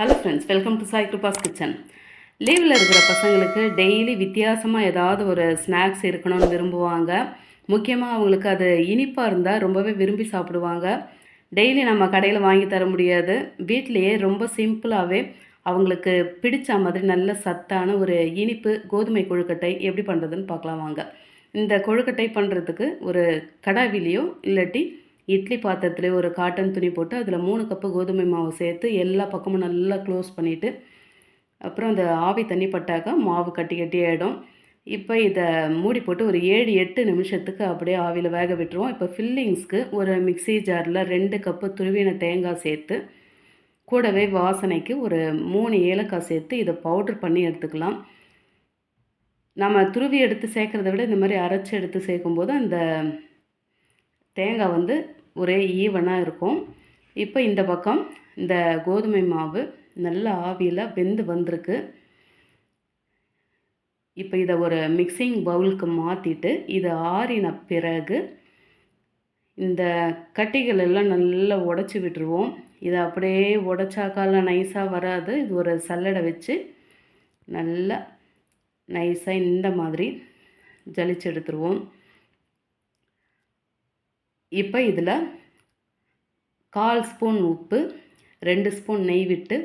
Hello friends welcome to Sai Kripa's kitchen லீவில் இருக்கிற பசங்களுக்கு டெய்லி வித்தியாசமாக ஏதாவது ஒரு ஸ்நாக்ஸ் இருக்கணும்னு விரும்புவாங்க. முக்கியமாக அவங்களுக்கு அது இனிப்பாக இருந்தால் ரொம்பவே விரும்பி சாப்பிடுவாங்க. டெய்லி நம்ம கடையில் வாங்கி தர முடியாது. வீட்டிலையே ரொம்ப சிம்பிளாகவே அவங்களுக்கு பிடிச்ச மாதிரி நல்ல சத்தான ஒரு இனிப்பு கோதுமை கொழுக்கட்டை எப்படி பண்ணுறதுன்னு பார்க்கலாம் வாங்க. இந்த கொழுக்கட்டை பண்ணுறதுக்கு ஒரு கடாவிலையோ இல்லாட்டி இட்லி பாத்திரத்தில் ஒரு காட்டன் துணி போட்டு அதில் மூணு கப்பு கோதுமை மாவு சேர்த்து எல்லா பக்கமும் நல்லா க்ளோஸ் பண்ணிவிட்டு அப்புறம் அந்த ஆவி தண்ணி பட்டாக்கா மாவு கட்டி கட்டி ஆகிடும் இப்போ இதை மூடி போட்டு ஒரு ஏழு எட்டு நிமிஷத்துக்கு அப்படியே ஆவியில் வேக விட்டுருவோம். இப்போ ஃபில்லிங்ஸ்க்கு ஒரு மிக்ஸி ஜாரில் ரெண்டு கப்பு துருவின தேங்காய் சேர்த்து கூடவே வாசனைக்கு ஒரு மூணு ஏலக்காய் சேர்த்து இதை பவுடர் பண்ணி எடுத்துக்கலாம். நம்ம துருவி எடுத்து சேர்க்குறத விட இந்த மாதிரி அரைச்சி எடுத்து சேர்க்கும்போது அந்த தேங்காய் வந்து ஒரே ஈவனாக இருக்கும். இப்போ இந்த பக்கம் இந்த கோதுமை மாவு நல்ல ஆவியில் வெந்து வந்திருக்கு. இப்போ இதை ஒரு மிக்சிங் பவுலுக்கு மாற்றிட்டு இது ஆறின பிறகு இந்த கட்டிகள் எல்லாம் நல்லா உடச்சி விட்டுருவோம். இதை அப்படியே உடச்சாக்கால நைஸாக வராது. இது ஒரு சல்லடை வச்சு நல்லா நைஸாக இந்த மாதிரி ஜலிச்சு எடுத்துருவோம். இப்போ இதில் கால் ஸ்பூன் உப்பு ரெண்டு ஸ்பூன் நெய் விட்டு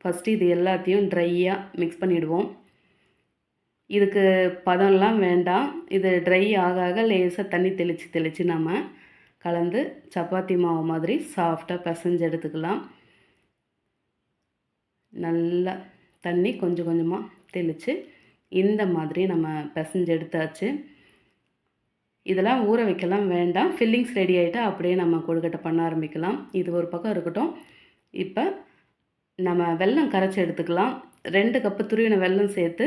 ஃபஸ்ட்டு இது எல்லாத்தையும் ட்ரையாக மிக்ஸ் பண்ணிவிடுவோம் இதுக்கு பதம்லாம் வேண்டாம். இது ட்ரை ஆக ஆக லேசாக தண்ணி தெளித்து தெளித்து நம்ம கலந்து சப்பாத்தி மாவு மாதிரி சாஃப்டாக பிசைஞ்சு எடுத்துக்கலாம். நல்லா தண்ணி கொஞ்சம் கொஞ்சமாக தெளித்து இந்த மாதிரி நம்ம பிசைஞ்சு எடுத்தாச்சு. இதெல்லாம் ஊற வைக்கலாம் வேண்டாம். ஃபில்லிங்ஸ் ரெடி ஆகிட்டா அப்படியே நம்ம கொழுக்கட்டை பண்ண ஆரம்பிக்கலாம். இது ஒரு பக்கம் இருக்கட்டும். இப்போ நம்ம வெல்லம் கரைச்சி எடுத்துக்கலாம். ரெண்டு கப்பு துருவின வெல்லம் சேர்த்து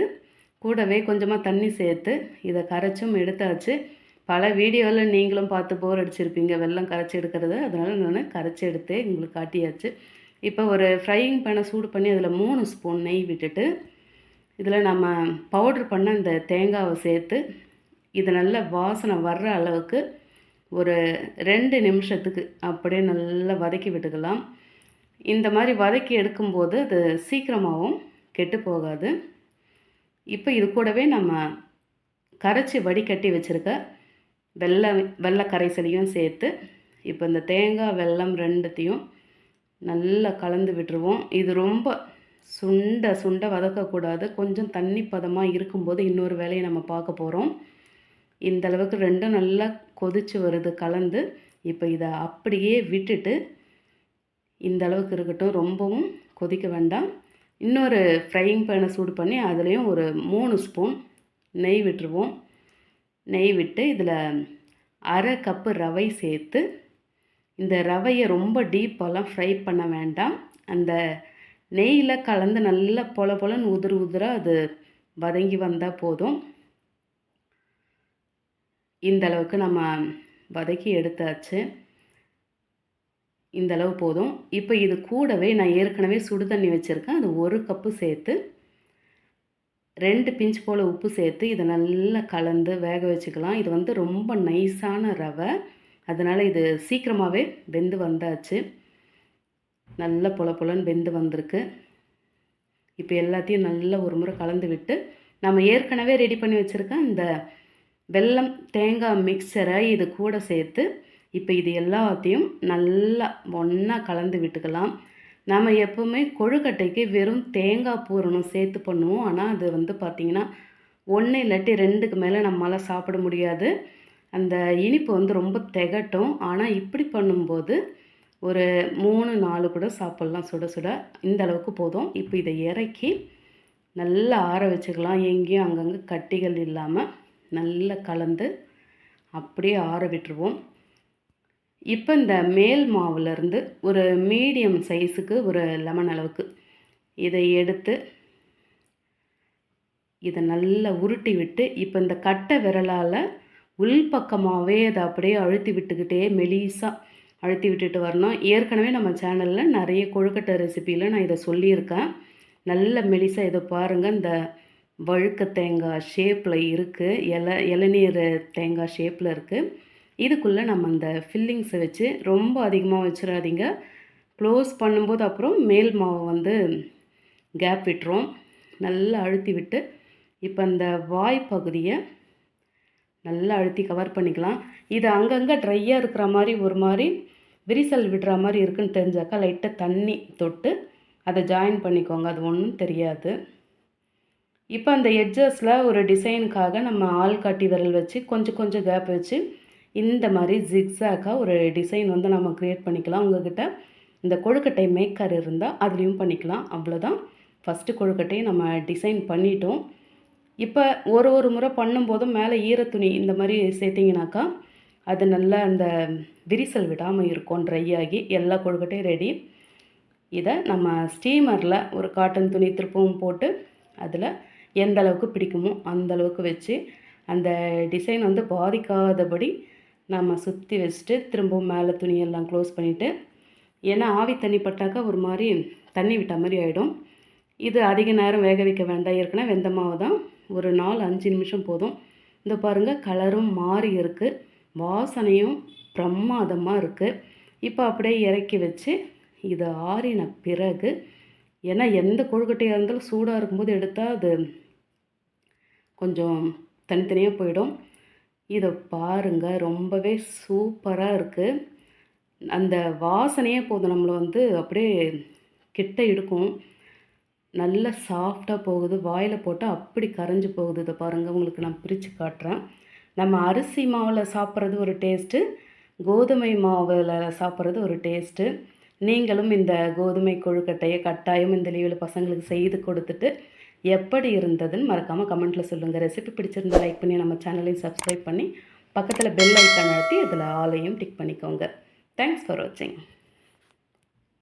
கூடவே கொஞ்சமாக தண்ணி சேர்த்து இதை கரைச்சும் எடுத்தாச்சு. பல வீடியோவில் நீங்களும் பார்த்து போர் அடிச்சிருப்பீங்க வெல்லம் கரைச்சி எடுக்கிறது. அதனால் நான் கரைச்சி எடுத்து உங்களுக்கு காட்டியாச்சு. இப்போ ஒரு ஃப்ரையிங் பேனை சூடு பண்ணி அதில் மூணு ஸ்பூன் நெய் விட்டுட்டு இதில் நம்ம பவுட்ரு பண்ண இந்த தேங்காவை சேர்த்து இது நல்ல வாசனை வர்ற அளவுக்கு ஒரு ரெண்டு நிமிஷத்துக்கு அப்படியே நல்லா வதக்கி விட்டுக்கலாம். இந்த மாதிரி வதக்கி எடுக்கும்போது அது சீக்கிரமாகவும் கெட்டு போகாது. இப்போ இது கூடவே நம்ம கரைச்சி வடிகட்டி வச்சுருக்க வெள்ளை வெள்ளை கரைசலையும் சேர்த்து இப்போ இந்த தேங்காய் வெல்லம் ரெண்டுத்தையும் நல்லா கலந்து விட்டுருவோம். இது ரொம்ப சுண்ட சுண்ட வதக்கக்கூடாது. கொஞ்சம் தண்ணி பதமாக இருக்கும்போது இன்னொரு வேலையை நம்ம பார்க்க போகிறோம் இந்த அளவுக்கு ரெண்டும் நல்லா கொதிச்சு வருது கலந்து. இப்போ இதை அப்படியே விட்டுட்டு இந்த அளவுக்கு இருக்கட்டும் ரொம்பவும் கொதிக்க வேண்டாம். இன்னொரு ஃப்ரையிங் பேனை சூடு பண்ணி அதுலேயும் ஒரு மூணு ஸ்பூன் நெய் விட்டுருவோம். நெய் விட்டு இதில் அரை கப்பு ரவை சேர்த்து இந்த ரவையை ரொம்ப டீப்பாலாம் ஃப்ரை பண்ண வேண்டாம். அந்த நெய்யில் கலந்து நல்லா பொல பொலன்னு உதிர் உதிராக அது வதங்கி வந்தால் போதும். இந்த அளவுக்கு நம்ம வதக்கி எடுத்தாச்சு. இந்த அளவு போதும். இப்போ இது கூடவே நான் ஏற்கனவே சுடு தண்ணி வச்சுருக்கேன். அது ஒரு கப்பு சேர்த்து ரெண்டு பிஞ்ச் போல் உப்பு சேர்த்து இதை நல்லா கலந்து வேக வச்சுக்கலாம். இது வந்து ரொம்ப நைஸான ரவை. அதனால் இது சீக்கிரமாகவே வெந்து வந்தாச்சு. நல்ல பொல பொலன்னு வெந்து வந்திருக்கு. இப்போ எல்லாத்தையும் நல்லா ஒரு முறை கலந்து விட்டு நம்ம ஏற்கனவே ரெடி பண்ணி வச்சுருக்க இந்த வெல்லம் தேங்காய் மிக்சரை இது கூட சேர்த்து இப்போ இது எல்லாத்தையும் நல்லா ஒன்றா கலந்து விட்டுக்கலாம். நம்ம எப்போவுமே கொழுக்கட்டைக்கு வெறும் தேங்காய் பூரணம் சேர்த்து பண்ணுவோம். ஆனால் அது வந்து பார்த்திங்கன்னா ஒன்று இல்லாட்டி ரெண்டுக்கு மேலே நம்மளால் சாப்பிட முடியாது. அந்த இனிப்பு வந்து ரொம்ப திகட்டும். ஆனால் இப்படி பண்ணும்போது ஒரு மூணு நாலு கூட சாப்பிட்லாம் சுட சுட. இந்த அளவுக்கு போதும். இப்போ இதை இறக்கி நல்லா ஆற வச்சுக்கலாம். எங்கேயும் அங்கங்கே கட்டிகள் இல்லாமல் நல்லா கலந்து அப்படியே ஆற விட்டுருவோம். இப்போ இந்த மேல் மாவுலேருந்து ஒரு மீடியம் சைஸுக்கு ஒரு லெமன் அளவுக்கு இதை எடுத்து இதை நல்லா உருட்டி விட்டு இப்போ இந்த கட்டை விரலால் உள்பக்கமாகவே அதை அப்படியே அழுத்தி விட்டுக்கிட்டே மெலிசாக அழுத்தி விட்டுட்டு வரணும். ஏற்கனவே நம்ம சேனலில் நிறைய கொழுக்கட்டை ரெசிப்பியில் நான் இதை சொல்லியிருக்கேன். நல்ல மெலிசாக இதை பாருங்கள் இந்த வழுக்க தேங்காய் ஷேப்பில் இருக்குது இல இளநீர் தேங்காய் ஷேப்பில் இருக்குது இதுக்குள்ளே நம்ம அந்த ஃபில்லிங்ஸை வச்சு ரொம்ப அதிகமாக வச்சிடாதீங்க க்ளோஸ் பண்ணும்போது அப்புறம் மேல் மாவை வந்து கேப் விட்டுரும். நல்லா அழுத்தி விட்டு இப்போ அந்த வாய் பகுதியை நல்லா அழுத்தி கவர் பண்ணிக்கலாம். இது அங்கங்கே ட்ரையாக இருக்கிற மாதிரி ஒரு மாதிரி விரிசல் விடுற மாதிரி இருக்குன்னு தெரிஞ்சாக்கா லைட்டாக தண்ணி தொட்டு அதை ஜாயின் பண்ணிக்கோங்க. அது ஒன்றும் தெரியாது. இப்போ அந்த எட்ஜஸில் ஒரு டிசைனுக்காக நம்ம ஆள் காட்டி விரல் வச்சு கொஞ்சம் கொஞ்சம் கேப் வச்சு இந்த மாதிரி ஜிக்ஸாக்காக ஒரு டிசைன் வந்து நம்ம க்ரியேட் பண்ணிக்கலாம். உங்கள்கிட்ட இந்த கொழுக்கட்டை மேக்கர் இருந்தால் அதுலேயும் பண்ணிக்கலாம். அவ்வளோதான் ஃபஸ்ட்டு கொழுக்கட்டையை நம்ம டிசைன் பண்ணிட்டோம். இப்போ ஒரு ஒரு முறை பண்ணும்போதும் மேலே ஈரத்துணி இந்த மாதிரி சேர்த்திங்கனாக்கா அது நல்லா அந்த விரிசல் விடாமல் இருக்கும் ட்ரை ஆகி எல்லா கொழுக்கட்டையும் ரெடி இதை நம்ம ஸ்டீமரில் ஒரு காட்டன் துணி திருப்பவும் போட்டு அதில் எந்த அளவுக்கு பிடிக்குமோ அந்த அளவுக்கு வச்சு அந்த டிசைன் வந்து பாதிக்காதபடி நம்ம சுற்றி வச்சுட்டு திரும்பவும் மேலே துணியெல்லாம் க்ளோஸ் பண்ணிவிட்டு ஏன்னா ஆவி தண்ணி பட்டாக்கா ஒரு மாதிரி தண்ணி விட்ட மாதிரி ஆகிடும் இது அதிக நேரம் வேக வைக்க வேண்டாம். ஏற்கனவே வெந்த மாவு தான். ஒரு நாலு அஞ்சு நிமிஷம் போதும். இந்த பாருங்கள் கலரும் மாறி இருக்குது வாசனையும் பிரமாதமாக இருக்குது இப்போ அப்படியே இறக்கி வச்சு இது ஆறின பிறகு ஏன்னா எந்த கொழுக்கட்டையாக இருந்தாலும் சூடாக இருக்கும்போது எடுத்தால் அது கொஞ்சம் தனித்தனியாக போயிடும். இதை பாருங்கள் ரொம்பவே சூப்பராக இருக்குது அந்த வாசனையே போதும் நம்மளை வந்து அப்படியே கிட்ட இழுக்கும் நல்ல சாஃப்டாக போகுது. வாயில் போட்டால் அப்படி கரைஞ்சி போகுது. இதை பாருங்கள் உங்களுக்கு நான் பிரித்து காட்டுறேன். நம்ம அரிசி மாவில் சாப்பிட்றது ஒரு டேஸ்ட்டு கோதுமை மாவில் சாப்பிட்றது ஒரு டேஸ்ட்டு. நீங்களும் இந்த கோதுமை கொழுக்கட்டையை கட்டாயம் இந்த லீவில் பசங்களுக்கு செய்து கொடுத்துட்டு எப்படி இருந்ததுன்னு மறக்காமல் கமெண்ட்டில் சொல்லுங்கள் ரெசிபி பிடிச்சிருந்தா லைக் பண்ணி நம்ம சேனலையும் சப்ஸ்கிரைப் பண்ணி பக்கத்தில் பெல் ஐக்கான் அழுத்தி அதில் ஆலையும் டிக் பண்ணிக்கோங்க. தேங்க்ஸ் ஃபார் வாட்சிங்